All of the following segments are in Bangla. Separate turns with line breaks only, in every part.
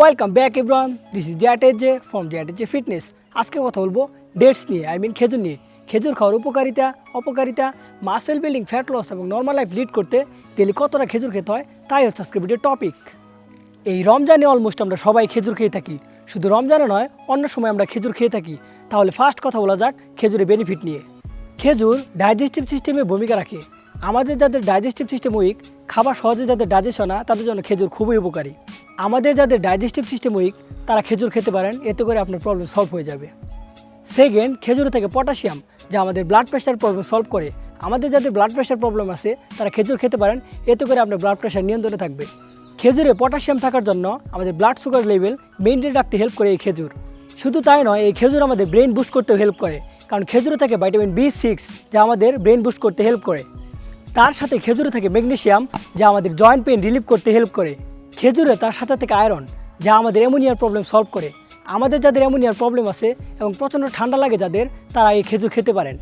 Welcome back everyone this is জ্যাটেজে from জ্যাটেজে ফিটনেস আজকে কথা বলব ডেটস নিয়ে আই মিন খেজুর নিয়ে। খেজুর খাওয়ার উপকারিতা, অপকারিতা মাসেল বিল্ডিং ফ্যাট লস এবং নর্মাল লাইফ লিড করতে ডেলি কতটা খেজুর খেতে হয়, তাই হচ্ছে আজকে ভিডিও টপিক এই রমজানে অলমোস্ট আমরা সবাই খেজুর খেয়ে থাকি। শুধু রমজানে নয়, অন্য সময় আমরা খেজুর খেয়ে থাকি। তাহলে ফার্স্ট কথা বলা যাক খেজুরের বেনিফিট নিয়ে। খেজুর ডাইজেস্টিভ সিস্টেমে ভূমিকা রাখে। আমাদের যাদের ডাইজেস্টিভ সিস্টেম উইক খাবার সহজে যাদের ডাইজেস্ট হয় না, তাদের জন্য খেজুর খুবই উপকারী। আমাদের যাদের ডাইজেস্টিভ সিস্টেম উইক তারা খেজুর খেতে পারেন, এতে করে আপনার প্রবলেম সলভ হয়ে যাবে। সেকেন্ড খেজুর থেকে পটাশিয়াম যা আমাদের ব্লাড প্রেশার প্রবলেম সলভ করে। আমাদের যাদের ব্লাড প্রেশার প্রবলেম আছে, তারা খেজুর খেতে পারেন, এতে করে আপনার ব্লাড প্রেশার নিয়ন্ত্রণে থাকবে। খেজুরে পটাশিয়াম থাকার জন্য আমাদের ব্লাড সুগার লেভেল মেনটেন রাখতে হেল্প করে এই খেজুর। শুধু তাই নয়, এই খেজুর আমাদের ব্রেন বুস্ট করতেও হেল্প করে, কারণ খেজুরে থাকে ভাইটামিন বি সিক্স যা আমাদের ব্রেন বুস্ট করতে হেল্প করে। তার সাথে খেজুরে থাকে ম্যাগনেশিয়াম, যা আমাদের জয়েন্ট পেন রিলিভ করতে হেল্প করে। খেজুরে তার সাথে থেকে আয়রন, যা আমাদের অ্যামোনিয়ার প্রবলেম সলভ করে। আমাদের যাদের অ্যামোনিয়ার প্রবলেম আছে এবং প্রচণ্ড ঠান্ডা লাগে যাদের, তারা এই খেজুর খেতে পারেন।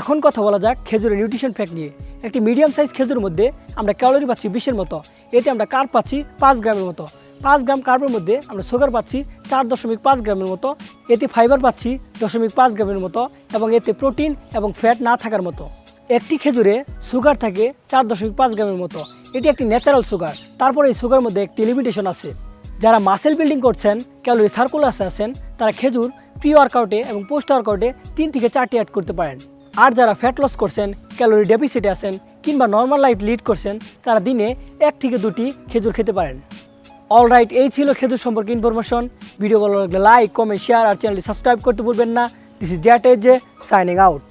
এখন কথা বলা যাক খেজুরের নিউট্রিশন ফ্যাক্ট নিয়ে। একটি মিডিয়াম সাইজ খেজুর মধ্যে আমরা ক্যালোরি পাচ্ছি বিশের মতো, এতে আমরা কার্ব পাচ্ছি পাঁচ গ্রামের মতো। পাঁচ গ্রাম কার্বের মধ্যে আমরা সুগার পাচ্ছি চার দশমিক পাঁচ গ্রামের মতো, এতে ফাইবার পাচ্ছি দশমিক পাঁচ গ্রামের মতো এবং এতে প্রোটিন এবং ফ্যাট না থাকার মতো। একটি খেজুরে সুগার থাকে চার দশমিক পাঁচ গ্রামের মতো। এটি একটি ন্যাচারাল সুগার তারপরে এই সুগার মধ্যে একটি লিমিটেশন আছে। যারা মাসেল বিল্ডিং করছেন ক্যালোরি সার্কুলাসে আছেন, তারা খেজুর প্রি ওয়ার্কআউটে এবং পোস্ট ওয়ার্কআউটে তিন থেকে চারটি অ্যাড করতে পারেন। আর যারা ফ্যাট লস করছেন ক্যালোরি ডেফিসিটে আছেন কিংবা নর্মাল লাইফ লিড করছেন, তারা দিনে এক থেকে দুটি খেজুর খেতে পারেন। অল রাইট এই ছিল খেজুর সম্পর্কে ইনফরমেশন ভিডিও ভালো লাগলে লাইক কমেন্ট শেয়ার আর চ্যানেলটি সাবস্ক্রাইব করতে ভুলবেন না। দিস ইজ জ্যাট এজ সাইনিং আউট